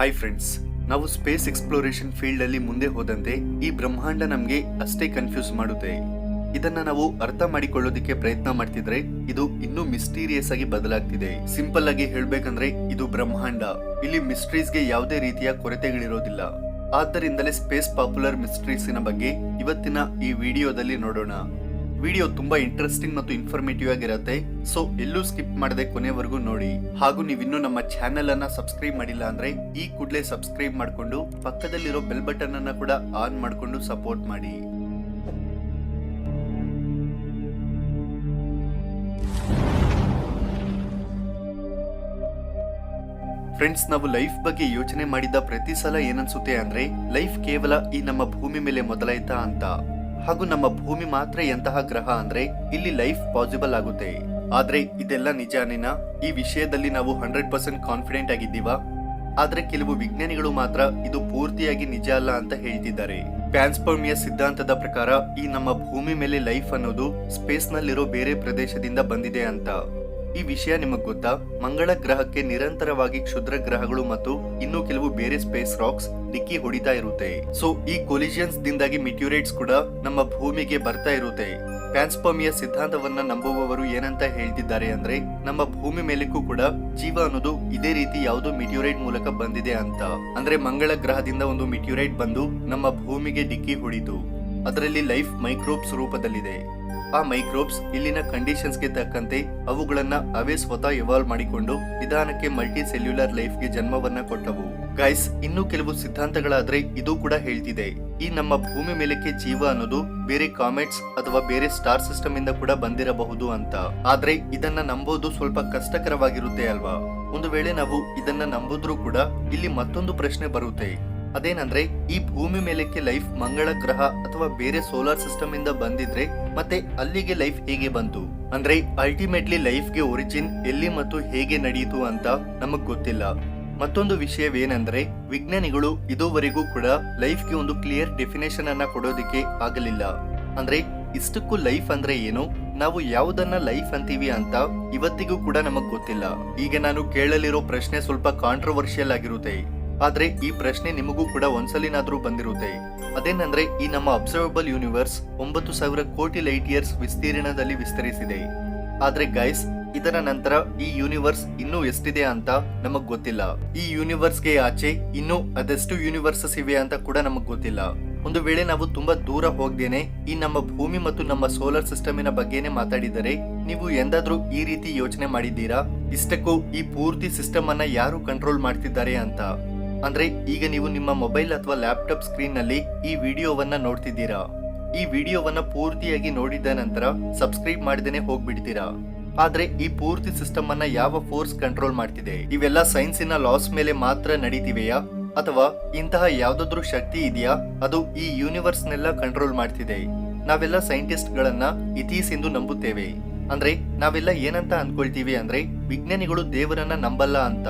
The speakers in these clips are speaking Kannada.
ಹಾಯ್ ಫ್ರೆಂಡ್ಸ್ ನಾವು ಸ್ಪೇಸ್ ಎಕ್ಸ್ಪ್ಲೋರೇಷನ್ ಫೀಲ್ಡ್ ಅಲ್ಲಿ ಮುಂದೆ ಹೋದಂತೆ ಈ ಬ್ರಹ್ಮಾಂಡ ನಮಗೆ ಅಷ್ಟೇ ಕನ್ಫ್ಯೂಸ್ ಮಾಡುತ್ತೆ. ಇದನ್ನ ನಾವು ಅರ್ಥ ಮಾಡಿಕೊಳ್ಳೋದಕ್ಕೆ ಪ್ರಯತ್ನ ಮಾಡ್ತಿದ್ರೆ ಇದು ಇನ್ನೂ ಮಿಸ್ಟೀರಿಯಸ್ ಆಗಿ ಬದಲಾಗ್ತಿದೆ. ಸಿಂಪಲ್ ಆಗಿ ಹೇಳ್ಬೇಕಂದ್ರೆ ಇದು ಬ್ರಹ್ಮಾಂಡ. ಇಲ್ಲಿ ಮಿಸ್ಟ್ರೀಸ್ಗೆ ಯಾವುದೇ ರೀತಿಯ ಕೊರತೆಗಳಿರೋದಿಲ್ಲ. ಆದ್ದರಿಂದಲೇ ಸ್ಪೇಸ್ ಪಾಪ್ಯುಲರ್ ಮಿಸ್ಟ್ರೀಸಿನ ಬಗ್ಗೆ ಇವತ್ತಿನ ಈ ವಿಡಿಯೋದಲ್ಲಿ ನೋಡೋಣ. ವಿಡಿಯೋ ತುಂಬಾ ಇಂಟ್ರೆಸ್ಟಿಂಗ್ ಮತ್ತು ಇನ್ಫಾರ್ಮೇಟಿವ್ ಆಗಿರುತ್ತೆ. ಸೊ ಎಲ್ಲೂ ಸ್ಕಿಪ್ ಮಾಡದೆ ಕೊನೆವರೆಗೂ ನೋಡಿ. ಹಾಗೂ ನೀವಿನ್ನೂ ನಮ್ಮ ಚಾನೆಲ್ ಅನ್ನ ಸಬ್ಸ್ಕ್ರೈಬ್ ಮಾಡಿಲ್ಲ ಅಂದ್ರೆ ಈ ಕೂಡಲೇ ಸಬ್ಸ್ಕ್ರೈಬ್ ಮಾಡಿಕೊಂಡು ಪಕ್ಕದಲ್ಲಿರೋ ಬೆಲ್ ಬಟನ್ ಅನ್ನ ಕೂಡ ಆನ್ ಮಾಡಿಕೊಂಡು ಸಪೋರ್ಟ್ ಮಾಡಿ. ಫ್ರೆಂಡ್ಸ್ ನಾವು ಲೈಫ್ ಬಗ್ಗೆ ಯೋಚನೆ ಮಾಡಿದ ಪ್ರತಿ ಸಲ ಏನನ್ಸುತ್ತೆ ಅಂದ್ರೆ ಲೈಫ್ ಕೇವಲ ಈ ನಮ್ಮ ಭೂಮಿ ಮೇಲೆ ಮೊದಲಾಯ್ತಾ ಅಂತ. ಹಾಗೂ ನಮ್ಮ ಭೂಮಿ ಮಾತ್ರ ಎಂತಹ ಗ್ರಹ ಅಂದ್ರೆ ಇಲ್ಲಿ ಲೈಫ್ ಪಾಸಿಬಲ್ ಆಗುತ್ತೆ. ಆದ್ರೆ ಇದೆಲ್ಲ ನಿಜಾನೇನ ಈ ವಿಷಯದಲ್ಲಿ ನಾವು ಹಂಡ್ರೆಡ್ ಪರ್ಸೆಂಟ್ ಕಾನ್ಫಿಡೆಂಟ್ ಆಗಿದ್ದೀವಾ? ಆದ್ರೆ ಕೆಲವು ವಿಜ್ಞಾನಿಗಳು ಮಾತ್ರ ಇದು ಪೂರ್ತಿಯಾಗಿ ನಿಜ ಅಲ್ಲ ಅಂತ ಹೇಳ್ತಿದ್ದಾರೆ. ಪ್ಯಾನ್ಸ್ಪರ್ಮಿಯ ಸಿದ್ಧಾಂತದ ಪ್ರಕಾರ ಈ ನಮ್ಮ ಭೂಮಿ ಮೇಲೆ ಲೈಫ್ ಅನ್ನೋದು ಸ್ಪೇಸ್ ನಲ್ಲಿರೋ ಬೇರೆ ಪ್ರದೇಶದಿಂದ ಬಂದಿದೆ ಅಂತ. ಈ ವಿಷಯ ನಿಮಗೆ ಗೊತ್ತಾ? ಮಂಗಳ ಗ್ರಹಕ್ಕೆ ನಿರಂತರವಾಗಿ ಕ್ಷುದ್ರ ಗ್ರಹಗಳು ಮತ್ತು ಇನ್ನೂ ಕೆಲವು ಬೇರೆ ಸ್ಪೇಸ್ ರಾಕ್ಸ್ ಡಿಕ್ಕಿ ಹೊಡಿತಾ ಇರುತ್ತೆ. ಸೊ ಈ ಕೊಲಿಜಿಯನ್ಸ್ ದಿಂದಾಗಿ ಮಿಟ್ಯೂರೇಟ್ಸ್ ಕೂಡ ನಮ್ಮ ಭೂಮಿಗೆ ಬರ್ತಾ ಇರುತ್ತೆ. ಪ್ಯಾನ್ಸ್ಪರ್ಮಿಯ ಸಿದ್ಧಾಂತವನ್ನ ನಂಬುವವರು ಏನಂತ ಹೇಳ್ತಿದ್ದಾರೆ ಅಂದ್ರೆ, ನಮ್ಮ ಭೂಮಿ ಮೇಲಕ್ಕೂ ಕೂಡ ಜೀವ ಅನ್ನೋದು ಇದೇ ರೀತಿ ಯಾವುದೋ ಮಿಟ್ಯೂರೈಟ್ ಮೂಲಕ ಬಂದಿದೆ ಅಂತ. ಅಂದ್ರೆ, ಮಂಗಳ ಗ್ರಹದಿಂದ ಒಂದು ಮಿಟ್ಯೂರೈಟ್ ಬಂದು ನಮ್ಮ ಭೂಮಿಗೆ ಡಿಕ್ಕಿ ಹೊಡಿತು. ಅದರಲ್ಲಿ ಲೈಫ್ ಮೈಕ್ರೋಬ್ಸ್ ರೂಪದಲ್ಲಿದೆ. ಆ ಮೈಕ್ರೋಬ್ಸ್ ಇಲ್ಲಿನ ಕಂಡೀಷನ್ಸ್ಗೆ ತಕ್ಕಂತೆ ಅವುಗಳನ್ನ ಅವೇ ಸ್ವತಃ ಎವಾಲ್ವ್ ಮಾಡಿಕೊಂಡು ನಿಧಾನಕ್ಕೆ ಮಲ್ಟಿ ಸೆಲ್ಯುಲರ್ ಲೈಫ್ಗೆ ಜನ್ಮವನ್ನ ಕೊಟ್ಟವು. ಗೈಸ್ ಇನ್ನೂ ಕೆಲವು ಸಿದ್ಧಾಂತಗಳಾದ್ರೆ ಇದು ಕೂಡ ಹೇಳ್ತಿದೆ. ಈ ನಮ್ಮ ಭೂಮಿ ಮೇಲಕ್ಕೆ ಜೀವ ಅನ್ನೋದು ಬೇರೆ ಕಾಮೆಟ್ಸ್ ಅಥವಾ ಬೇರೆ ಸ್ಟಾರ್ ಸಿಸ್ಟಮ್ ಇಂದ ಕೂಡ ಬಂದಿರಬಹುದು ಅಂತ. ಆದ್ರೆ ಇದನ್ನ ನಂಬೋದು ಸ್ವಲ್ಪ ಕಷ್ಟಕರವಾಗಿರುತ್ತೆ ಅಲ್ವಾ? ಒಂದು ವೇಳೆ ನಾವು ಇದನ್ನ ನಂಬುದ್ರು ಕೂಡ ಇಲ್ಲಿ ಮತ್ತೊಂದು ಪ್ರಶ್ನೆ ಬರುತ್ತೆ. ಅದೇನಂದ್ರೆ, ಈ ಭೂಮಿ ಮೇಲಕ್ಕೆ ಲೈಫ್ ಮಂಗಳ ಗ್ರಹ ಅಥವಾ ಬೇರೆ ಸೋಲಾರ್ ಸಿಸ್ಟಮ್ ಇಂದ ಬಂದಿದ್ರೆ ಮತ್ತೆ ಅಲ್ಲಿಗೆ ಲೈಫ್ ಹೇಗೆ ಬಂತು? ಅಂದ್ರೆ ಅಲ್ಟಿಮೇಟ್ಲಿ ಲೈಫ್ಗೆ ಒರಿಜಿನ್ ಎಲ್ಲಿ ಮತ್ತು ಹೇಗೆ ನಡೆಯಿತು ಅಂತ ನಮಗ್ ಗೊತ್ತಿಲ್ಲ. ಮತ್ತೊಂದು ವಿಷಯವೇನೆಂದ್ರೆ, ವಿಜ್ಞಾನಿಗಳು ಇದುವರೆಗೂ ಕೂಡ ಲೈಫ್ಗೆ ಒಂದು ಕ್ಲಿಯರ್ ಡೆಫಿನೇಷನ್ ಅನ್ನ ಕೊಡೋದಿಕ್ಕೆ ಆಗಲಿಲ್ಲ. ಅಂದ್ರೆ, ಇಷ್ಟಕ್ಕೂ ಲೈಫ್ ಅಂದ್ರೆ ಏನು? ನಾವು ಯಾವುದನ್ನ ಲೈಫ್ ಅಂತೀವಿ ಅಂತ ಇವತ್ತಿಗೂ ಕೂಡ ನಮಗ್ ಗೊತ್ತಿಲ್ಲ. ಈಗ ನಾನು ಕೇಳಲಿರೋ ಪ್ರಶ್ನೆ ಸ್ವಲ್ಪ ಕಾಂಟ್ರವರ್ಷಿಯಲ್ ಆಗಿರುತ್ತೆ. ಆದ್ರೆ ಈ ಪ್ರಶ್ನೆ ನಿಮಗೂ ಕೂಡ ಒಂದ್ಸಲಿನಾದ್ರೂ ಬಂದಿರುತ್ತೆ. ಅದೇನಂದ್ರೆ ಈ ನಮ್ಮ ಅಬ್ಸರ್ವಬಲ್ ಯೂನಿವರ್ಸ್ ಒಂಬತ್ತು ಸಾವಿರ ಕೋಟಿ ಲೈಟ್ ಇಯರ್ಸ್ ವಿಸ್ತೀರ್ಣದಲ್ಲಿ ವಿಸ್ತರಿಸಿದೆ. ಆದ್ರೆ ಗೈಸ್ ಇದರ ನಂತರ ಈ ಯೂನಿವರ್ಸ್ ಇನ್ನೂ ಎಷ್ಟಿದೆ ಅಂತ ನಮಗ್ ಗೊತ್ತಿಲ್ಲ. ಈ ಯೂನಿವರ್ಸ್ಗೆ ಆಚೆ ಇನ್ನೂ ಅದೆಷ್ಟು ಯೂನಿವರ್ಸಸ್ ಇವೆ ಅಂತ ಕೂಡ ನಮಗ್ ಗೊತ್ತಿಲ್ಲ. ಒಂದು ವೇಳೆ ನಾವು ತುಂಬಾ ದೂರ ಹೋಗ್ದೇನೆ ಈ ನಮ್ಮ ಭೂಮಿ ಮತ್ತು ನಮ್ಮ ಸೋಲಾರ್ ಸಿಸ್ಟಮಿನ ಬಗ್ಗೆನೇ ಮಾತಾಡಿದರೆ ನೀವು ಎಂದಾದ್ರೂ ಈ ರೀತಿ ಯೋಚನೆ ಮಾಡಿದ್ದೀರಾ? ಇಷ್ಟಕ್ಕೂ ಈ ಪೂರ್ತಿ ಸಿಸ್ಟಮ್ ಅನ್ನ ಯಾರು ಕಂಟ್ರೋಲ್ ಮಾಡ್ತಿದ್ದಾರೆ ಅಂತ? ಅಂದ್ರೆ ಈಗ ನೀವು ನಿಮ್ಮ ಮೊಬೈಲ್ ಅಥವಾ ಲ್ಯಾಪ್ಟಾಪ್ ಸ್ಕ್ರೀನ್ನಲ್ಲಿ ಈ ವಿಡಿಯೋವನ್ನ ನೋಡ್ತಿದ್ದೀರಾ? ಈ ವಿಡಿಯೋವನ್ನ ಪೂರ್ತಿಯಾಗಿ ನೋಡಿದ ನಂತರ ಸಬ್ಸ್ಕ್ರೈಬ್ ಮಾಡಿದನೆ ಹೋಗ್ಬಿಡ್ತೀರಾ? ಆದ್ರೆ ಈ ಪೂರ್ತಿ ಸಿಸ್ಟಮ್ ಅನ್ನ ಯಾವ ಫೋರ್ಸ್ ಕಂಟ್ರೋಲ್ ಮಾಡ್ತಿದೆ? ಇವೆಲ್ಲ ಸೈನ್ಸಿನ ಲಾಸ್ ಮೇಲೆ ಮಾತ್ರ ನಡೀತಿವೆಯಾ? ಅಥವಾ ಇಂತಹ ಯಾವ್ದಾದ್ರು ಶಕ್ತಿ ಇದೆಯಾ? ಅದು ಈ ಯೂನಿವರ್ಸ್ ನೆಲ್ಲ ಕಂಟ್ರೋಲ್ ಮಾಡ್ತಿದೆ. ನಾವೆಲ್ಲ ಸೈಂಟಿಸ್ಟ್ ಗಳನ್ನ ಇತೀಸ್ ಎಂದು ನಂಬುತ್ತೇವೆ. ಅಂದ್ರೆ ನಾವೆಲ್ಲ ಏನಂತ ಅನ್ಕೊಳ್ತೀವಿ ಅಂದ್ರೆ ವಿಜ್ಞಾನಿಗಳು ದೇವರನ್ನ ನಂಬಲ್ಲ ಅಂತ.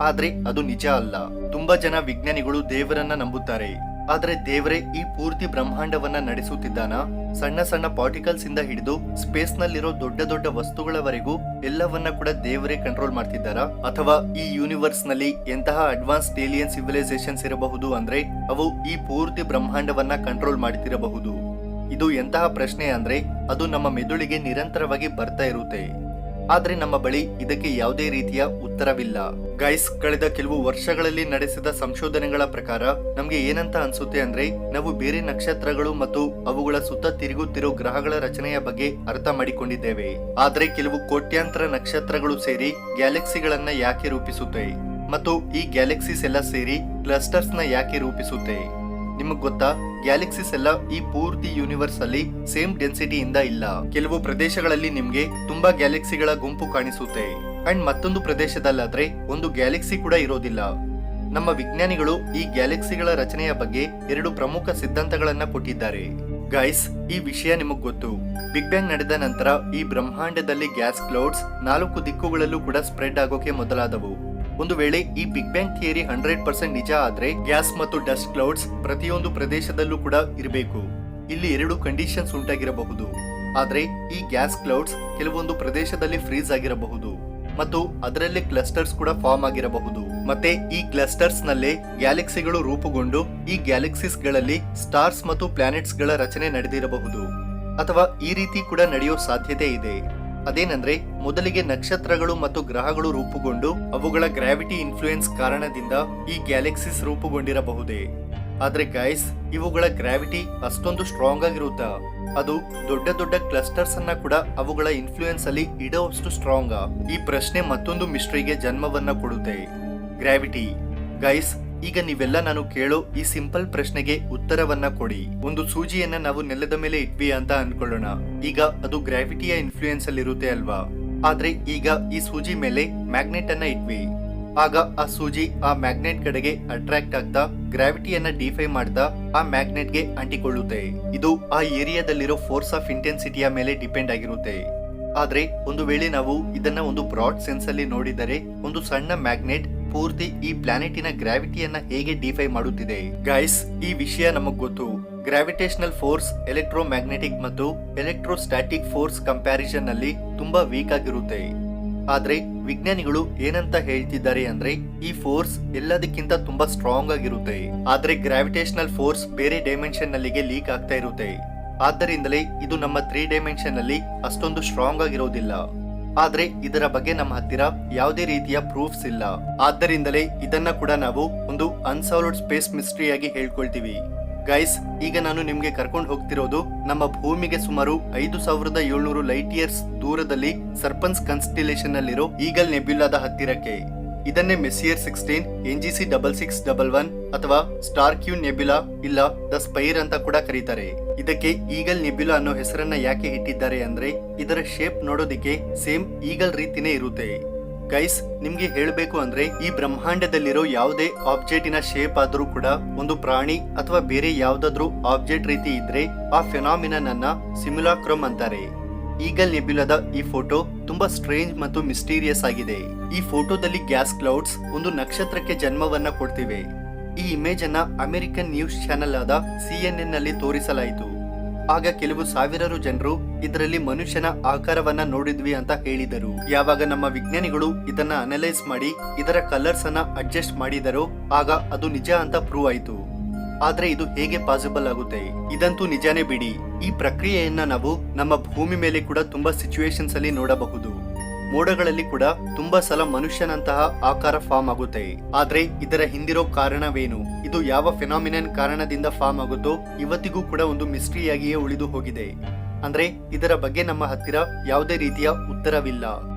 ಆದ್ರೆ ಅದು ನಿಜ ಅಲ್ಲ. ತುಂಬಾ ಜನ ವಿಜ್ಞಾನಿಗಳು ದೇವರನ್ನ ನಂಬುತ್ತಾರೆ. ಆದ್ರೆ ದೇವರೇ ಈ ಪೂರ್ತಿ ಬ್ರಹ್ಮಾಂಡವನ್ನ ನಡೆಸುತ್ತಿದ್ದಾನ? ಸಣ್ಣ ಸಣ್ಣ ಪಾರ್ಟಿಕಲ್ಸ್ ಇಂದ ಹಿಡಿದು ಸ್ಪೇಸ್ ನಲ್ಲಿರೋ ದೊಡ್ಡ ದೊಡ್ಡ ವಸ್ತುಗಳವರೆಗೂ ಎಲ್ಲವನ್ನ ಕೂಡ ದೇವರೇ ಕಂಟ್ರೋಲ್ ಮಾಡ್ತಿದ್ದಾರಾ? ಅಥವಾ ಈ ಯೂನಿವರ್ಸ್ನಲ್ಲಿ ಎಂತಹ ಅಡ್ವಾನ್ಸ್ ಏಲಿಯನ್ ಸಿವಿಲೈಸೇಷನ್ಸ್ ಇರಬಹುದು ಅಂದ್ರೆ ಅವು ಈ ಪೂರ್ತಿ ಬ್ರಹ್ಮಾಂಡವನ್ನ ಕಂಟ್ರೋಲ್ ಮಾಡ್ತಿರಬಹುದು? ಇದು ಎಂತಹ ಪ್ರಶ್ನೆ ಅಂದ್ರೆ ಅದು ನಮ್ಮ ಮೆದುಳಿಗೆ ನಿರಂತರವಾಗಿ ಬರ್ತಾ ಇರುತ್ತೆ. ಆದ್ರೆ ನಮ್ಮ ಬಳಿ ಇದಕ್ಕೆ ಯಾವುದೇ ರೀತಿಯ ಉತ್ತರವಿಲ್ಲ. ಗೈಸ್ ಕಳೆದ ಕೆಲವು ವರ್ಷಗಳಲ್ಲಿ ನಡೆಸಿದ ಸಂಶೋಧನೆಗಳ ಪ್ರಕಾರ ನಮಗೆ ಏನಂತ ಅನ್ಸುತ್ತೆ ಅಂದ್ರೆ ನಾವು ಬೇರೆ ನಕ್ಷತ್ರಗಳು ಮತ್ತು ಅವುಗಳ ಸುತ್ತ ತಿರುಗುತ್ತಿರೋ ಗ್ರಹಗಳ ರಚನೆಯ ಬಗ್ಗೆ ಅರ್ಥ ಮಾಡಿಕೊಂಡಿದ್ದೇವೆ. ಆದ್ರೆ ಕೆಲವು ಕೋಟ್ಯಾಂತರ ನಕ್ಷತ್ರಗಳು ಸೇರಿ ಗ್ಯಾಲಕ್ಸಿಗಳನ್ನ ಯಾಕೆ ರೂಪಿಸುತ್ತೆ? ಮತ್ತು ಈ ಗ್ಯಾಲಕ್ಸಿಸ್ ಎಲ್ಲ ಸೇರಿ ಕ್ಲಸ್ಟರ್ಸ್ನ ಯಾಕೆ ರೂಪಿಸುತ್ತೆ? ನಿಮಗ್ ಗೊತ್ತಾ? ಗ್ಯಾಲಕ್ಸಿಸ್ ಎಲ್ಲ ಈ ಪೂರ್ತಿ ಯೂನಿವರ್ಸ್ ಅಲ್ಲಿ ಸೇಮ್ ಡೆನ್ಸಿಟಿ ಇಂದ ಇಲ್ಲ. ಕೆಲವು ಪ್ರದೇಶಗಳಲ್ಲಿ ನಿಮ್ಗೆ ತುಂಬಾ ಗ್ಯಾಲಕ್ಸಿಗಳ ಗುಂಪು ಕಾಣಿಸುತ್ತೆ. ಅಂಡ್ ಮತ್ತೊಂದು ಪ್ರದೇಶದಲ್ಲಾದ್ರೆ ಒಂದು ಗ್ಯಾಲಕ್ಸಿ ಕೂಡ ಇರೋದಿಲ್ಲ. ನಮ್ಮ ವಿಜ್ಞಾನಿಗಳು ಈ ಗ್ಯಾಲಕ್ಸಿಗಳ ರಚನೆಯ ಬಗ್ಗೆ ಎರಡು ಪ್ರಮುಖ ಸಿದ್ಧಾಂತಗಳನ್ನ ಕೊಟ್ಟಿದ್ದಾರೆ. ಗೈಸ್ ಈ ವಿಷಯ ನಿಮಗ್ ಗೊತ್ತು. ಬಿಗ್ ಬ್ಯಾಂಗ್ ನಡೆದ ನಂತರ ಈ ಬ್ರಹ್ಮಾಂಡದಲ್ಲಿ ಗ್ಯಾಸ್ ಕ್ಲೌಡ್ಸ್ ನಾಲ್ಕು ದಿಕ್ಕುಗಳಲ್ಲೂ ಕೂಡ ಸ್ಪ್ರೆಡ್ ಆಗೋಕೆ ಮೊದಲಾದವು. ಒಂದು ವೇಳೆ ಈ big bang theory hundred percent ನಿಜ ಆದ್ರೆ ಗ್ಯಾಸ್ ಮತ್ತು ಡಸ್ಟ್ ಕ್ಲೌಡ್ಸ್ ಪ್ರತಿಯೊಂದು ಪ್ರದೇಶದಲ್ಲೂ ಕೂಡ ಇರಬೇಕು. ಇಲ್ಲಿ ಎರಡು ಕಂಡೀಷನ್ಸ್ ಉಂಟಾಗಿರಬಹುದು. ಆದ್ರೆ ಈ ಗ್ಯಾಸ್ ಕ್ಲೌಡ್ಸ್ ಕೆಲವೊಂದು ಪ್ರದೇಶದಲ್ಲಿ ಫ್ರೀಸ್ ಆಗಿರಬಹುದು ಮತ್ತು ಅದರಲ್ಲಿ ಕ್ಲಸ್ಟರ್ಸ್ ಕೂಡ ಫಾರ್ಮ್ ಆಗಿರಬಹುದು. ಮತ್ತೆ ಈ ಕ್ಲಸ್ಟರ್ಸ್ ನಲ್ಲೇ ಗ್ಯಾಲಕ್ಸಿಗಳು ರೂಪುಗೊಂಡು ಈ ಗ್ಯಾಲಕ್ಸಿಸ್ಗಳಲ್ಲಿ ಸ್ಟಾರ್ಸ್ ಮತ್ತು ಪ್ಲಾನೆಟ್ಸ್ಗಳ ರಚನೆ ನಡೆದಿರಬಹುದು. ಅಥವಾ ಈ ರೀತಿ ಕೂಡ ನಡೆಯೋ ಸಾಧ್ಯತೆ ಇದೆ. ಅದೇನಂದ್ರೆ, ಮೊದಲಿಗೆ ನಕ್ಷತ್ರಗಳು ಮತ್ತು ಗ್ರಹಗಳು ರೂಪುಗೊಂಡು ಅವುಗಳ ಗ್ರಾವಿಟಿ ಇನ್ಫ್ಲೂಯೆನ್ಸ್ ಕಾರಣದಿಂದ ಈ ಗ್ಯಾಲಕ್ಸಿಸ್ ರೂಪುಗೊಂಡಿರಬಹುದೇ. ಆದ್ರೆ ಗೈಸ್ ಇವುಗಳ ಗ್ರಾವಿಟಿ ಅಷ್ಟೊಂದು ಸ್ಟ್ರಾಂಗ್ ಆಗಿರುತ್ತಾ? ಅದು ದೊಡ್ಡ ದೊಡ್ಡ ಕ್ಲಸ್ಟರ್ಸ್ ಅನ್ನ ಕೂಡ ಅವುಗಳ ಇನ್ಫ್ಲೂಯೆನ್ಸ್ ಅಲ್ಲಿ ಇಡೋಷ್ಟು ಸ್ಟ್ರಾಂಗ್ ಈ ಪ್ರಶ್ನೆ ಮತ್ತೊಂದು ಮಿಸ್ಟ್ರಿಗೆ ಜನ್ಮವನ್ನ ಕೊಡುತ್ತೆ. ಗ್ರಾವಿಟಿ ಗೈಸ್ ಈಗ ನೀವೆಲ್ಲ ನಾನು ಕೇಳೋ ಈ ಸಿಂಪಲ್ ಪ್ರಶ್ನೆಗೆ ಉತ್ತರವನ್ನ ಕೊಡಿ. ಒಂದು ಸೂಜಿಯನ್ನ ನಾವು ನೆಲದ ಮೇಲೆ ಇಟ್ವಿ ಅಂತ ಅನ್ಕೊಳ್ಳೋಣ. ಈಗ ಅದು ಗ್ರಾವಿಟಿಯ ಇನ್ಫ್ಲೂಯೆನ್ಸ್ ಅಲ್ಲಿ ಇರುತ್ತೆ ಅಲ್ವಾ? ಆದ್ರೆ ಈಗ ಈ ಸೂಜಿ ಮೇಲೆ ಮ್ಯಾಗ್ನೆಟ್ ಅನ್ನ ಇಟ್ವಿ. ಆಗ ಆ ಸೂಜಿ ಆ ಮ್ಯಾಗ್ನೆಟ್ ಕಡೆಗೆ ಅಟ್ರಾಕ್ಟ್ ಆಗ್ತಾ ಗ್ರಾವಿಟಿಯನ್ನ ಡಿಫೈ ಮಾಡ್ತಾ ಆ ಮ್ಯಾಗ್ನೆಟ್ಗೆ ಅಂಟಿಕೊಳ್ಳುತ್ತೆ. ಇದು ಆ ಏರಿಯಾದಲ್ಲಿರೋ ಫೋರ್ಸ್ ಆಫ್ ಇಂಟೆನ್ಸಿಟಿಯ ಮೇಲೆ ಡಿಪೆಂಡ್ ಆಗಿರುತ್ತೆ. ಆದ್ರೆ ಒಂದು ವೇಳೆ ನಾವು ಇದನ್ನ ಒಂದು ಬ್ರಾಡ್ ಸೆನ್ಸ್ ಅಲ್ಲಿ ನೋಡಿದರೆ ಒಂದು ಸಣ್ಣ ಮ್ಯಾಗ್ನೆಟ್ ಪೂರ್ತಿ ಈ ಪ್ಲಾನೆಟಿನ ಗ್ರಾವಿಟಿಯನ್ನ ಹೇಗೆ ಡಿಫೈ ಮಾಡುತ್ತಿದೆ? ಗೈಸ್ ಈ ವಿಷಯ ನಮಗ್ ಗೊತ್ತು. ಗ್ರಾವಿಟೇಷನಲ್ ಫೋರ್ಸ್ ಎಲೆಕ್ಟ್ರೋ ಮ್ಯಾಗ್ನೆಟಿಕ್ ಮತ್ತು ಎಲೆಕ್ಟ್ರೋಸ್ಟಾಟಿಕ್ ಫೋರ್ಸ್ ಕಂಪ್ಯಾರಿಸನ್ನಲ್ಲಿ ತುಂಬಾ ವೀಕ್ ಆಗಿರುತ್ತೆ. ಆದ್ರೆ ವಿಜ್ಞಾನಿಗಳು ಏನಂತ ಹೇಳ್ತಿದ್ದಾರೆ ಅಂದ್ರೆ ಈ ಫೋರ್ಸ್ ಎಲ್ಲದಕ್ಕಿಂತ ತುಂಬಾ ಸ್ಟ್ರಾಂಗ್ ಆಗಿರುತ್ತೆ. ಆದ್ರೆ ಗ್ರಾವಿಟೇಷನಲ್ ಫೋರ್ಸ್ ಬೇರೆ ಡೈಮೆನ್ಷನ್ ನಲ್ಲಿಗೆ ಲೀಕ್ ಆಗ್ತಾ ಇರುತ್ತೆ. ಆದ್ದರಿಂದಲೇ ಇದು ನಮ್ಮ ತ್ರೀ ಡೈಮೆನ್ಷನ್ನಲ್ಲಿ ಅಷ್ಟೊಂದು ಸ್ಟ್ರಾಂಗ್ ಆಗಿರೋದಿಲ್ಲ. ಆದ್ರೆ ಇದರ ಬಗ್ಗೆ ನಮ್ಮ ಹತ್ತಿರ ಯಾವುದೇ ರೀತಿಯ ಪ್ರೂಫ್ಸ್ ಇಲ್ಲ. ಆದ್ದರಿಂದಲೇ ಇದನ್ನ ಕೂಡ ನಾವು ಒಂದು ಅನ್ಸಾಲ್ವ್ಡ್ ಸ್ಪೇಸ್ ಮಿಸ್ಟ್ರಿಯಾಗಿ ಹೇಳ್ಕೊಳ್ತೀವಿ. ಗೈಸ್, ಈಗ ನಾನು ನಿಮ್ಗೆ ಕರ್ಕೊಂಡು ಹೋಗ್ತಿರೋದು ನಮ್ಮ ಭೂಮಿಗೆ ಸುಮಾರು ಐದು ಸಾವಿರದ ಏಳ್ನೂರು ಲೈಟ್ ಇಯರ್ಸ್ ದೂರದಲ್ಲಿ ಸರ್ಪನ್ಸ್ ಕನ್ಸ್ಟಿಲೇಷನ್ ಅಲ್ಲಿರೋ ಈಗಲ್ ನೆಬ್ಯುಲಾದ ಹತ್ತಿರಕ್ಕೆ. ಇದನ್ನೇ Messier sixteen N G C double six double one ಅಥವಾ ಸ್ಟಾರ್ ಕ್ಯೂ ನೆಬ್ಯುಲಾ ಇಲ್ಲ ದ ಸ್ಪೈರ್ ಅಂತ ಕೂಡ ಕರೀತಾರೆ. ಇದಕ್ಕೆ ಈಗಲ್ ನೆಬ್ಯುಲಾ ಅನ್ನೋ ಹೆಸರನ್ನ ಯಾಕೆ ಇಟ್ಟಿದ್ದಾರೆ ಅಂದ್ರೆ ಇದರ ಶೇಪ್ ನೋಡೋದಿಕ್ಕೆ ಸೇಮ್ ಈಗಲ್ ರೀತಿನೇ ಇರುತ್ತೆ. ಗೈಸ್ ನಿಮ್ಗೆ ಹೇಳಬೇಕು ಅಂದ್ರೆ ಈ ಬ್ರಹ್ಮಾಂಡದಲ್ಲಿರೋ ಯಾವುದೇ ಆಬ್ಜೆಕ್ಟಿನ ಶೇಪ್ ಆದ್ರೂ ಕೂಡ ಒಂದು ಪ್ರಾಣಿ ಅಥವಾ ಬೇರೆ ಯಾವ್ದಾದ್ರೂ ಆಬ್ಜೆಕ್ಟ್ ರೀತಿ ಇದ್ರೆ ಆ ಫೆನಾಮಿನನ್ ಅನ್ನ ಸಿಮ್ಯುಲಾಕ್ರಮ್ ಅಂತಾರೆ. ಈಗಲ್ ನೆಬ್ಯುಲಾದ ಈ ಫೋಟೋ ತುಂಬಾ ಸ್ಟ್ರೇಂಜ್ ಮತ್ತು ಮಿಸ್ಟೀರಿಯಸ್ ಆಗಿದೆ. ಈ ಫೋಟೋದಲ್ಲಿ ಗ್ಯಾಸ್ ಕ್ಲೌಡ್ಸ್ ಒಂದು ನಕ್ಷತ್ರಕ್ಕೆ ಜನ್ಮವನ್ನ ಕೊಡ್ತಿವೆ. ಈ ಇಮೇಜ್ ಅನ್ನ ಅಮೆರಿಕನ್ ನ್ಯೂಸ್ ಚಾನೆಲ್ ಆದ ಸಿಎನ್ಎನ್ನಲ್ಲಿ ತೋರಿಸಲಾಯಿತು. ಆಗ ಕೆಲವು ಸಾವಿರಾರು ಜನರು ಇದರಲ್ಲಿ ಮನುಷ್ಯನ ಆಕಾರವನ್ನ ನೋಡಿದ್ವಿ ಅಂತ ಹೇಳಿದರು. ಯಾವಾಗ ನಮ್ಮ ವಿಜ್ಞಾನಿಗಳು ಇದನ್ನ ಅನಲೈಸ್ ಮಾಡಿ, ಇದರ ಕಲರ್ಸ್ ಅನ್ನ ಅಡ್ಜಸ್ಟ್ ಮಾಡಿದರೋ, ಆಗ ಅದು ನಿಜ ಅಂತ ಪ್ರೂವ್ ಆಯಿತು. ಆದ್ರೆ ಇದು ಹೇಗೆ ಪಾಸಿಬಲ್ ಆಗುತ್ತೆ? ಇದಂತೂ ನಿಜಾನೇ ಬಿಡಿ. ಈ ಪ್ರಕ್ರಿಯೆಯನ್ನ ನಾವು ನಮ್ಮ ಭೂಮಿ ಮೇಲೆ ಕೂಡ ತುಂಬಾ ಸಿಚುವೇಶನ್ಸ್ ಅಲ್ಲಿ ನೋಡಬಹುದು. ಮೋಡಗಳಲ್ಲಿ ಕೂಡ ತುಂಬಾ ಸಲ ಮನುಷ್ಯನಂತಹ ಆಕಾರ ಫಾರ್ಮ್ ಆಗುತ್ತೆ. ಆದ್ರೆ ಇದರ ಹಿಂದಿರೋ ಕಾರಣವೇನು? ಇದು ಯಾವ ಫಿನಾಮಿನನ್ ಕಾರಣದಿಂದ ಫಾರ್ಮ್ ಆಗುತ್ತೋ ಇವತ್ತಿಗೂ ಕೂಡ ಒಂದು ಮಿಸ್ಟ್ರಿಯಾಗಿಯೇ ಉಳಿದು ಹೋಗಿದೆ. ಅಂದ್ರೆ ಇದರ ಬಗ್ಗೆ ನಮ್ಮ ಹತ್ತಿರ ಯಾವುದೇ ರೀತಿಯ ಉತ್ತರವಿಲ್ಲ.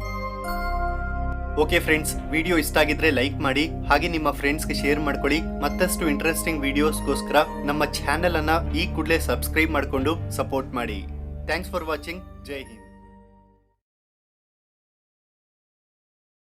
ಓಕೆ ಫ್ರೆಂಡ್ಸ್ ವಿಡಿಯೋ ಇಷ್ಟ ಆಗಿದ್ರೆ ಲೈಕ್ ಮಾಡಿ, ಹಾಗೆ ನಿಮ್ಮ ಫ್ರೆಂಡ್ಸ್ಗೆ ಶೇರ್ ಮಾಡ್ಕೊಳ್ಳಿ. ಮತ್ತಷ್ಟು ಇಂಟ್ರೆಸ್ಟಿಂಗ್ ವಿಡಿಯೋಸ್ಗೋಸ್ಕರ ನಮ್ಮ ಚಾನೆಲ್ ಅನ್ನ ಈ ಕೂಡಲೇ ಸಬ್ಸ್ಕ್ರೈಬ್ ಮಾಡಿಕೊಂಡು ಸಪೋರ್ಟ್ ಮಾಡಿ. ಥ್ಯಾಂಕ್ಸ್ ಫಾರ್ ವಾಚಿಂಗ್ ಜೈ ಹಿಂದ್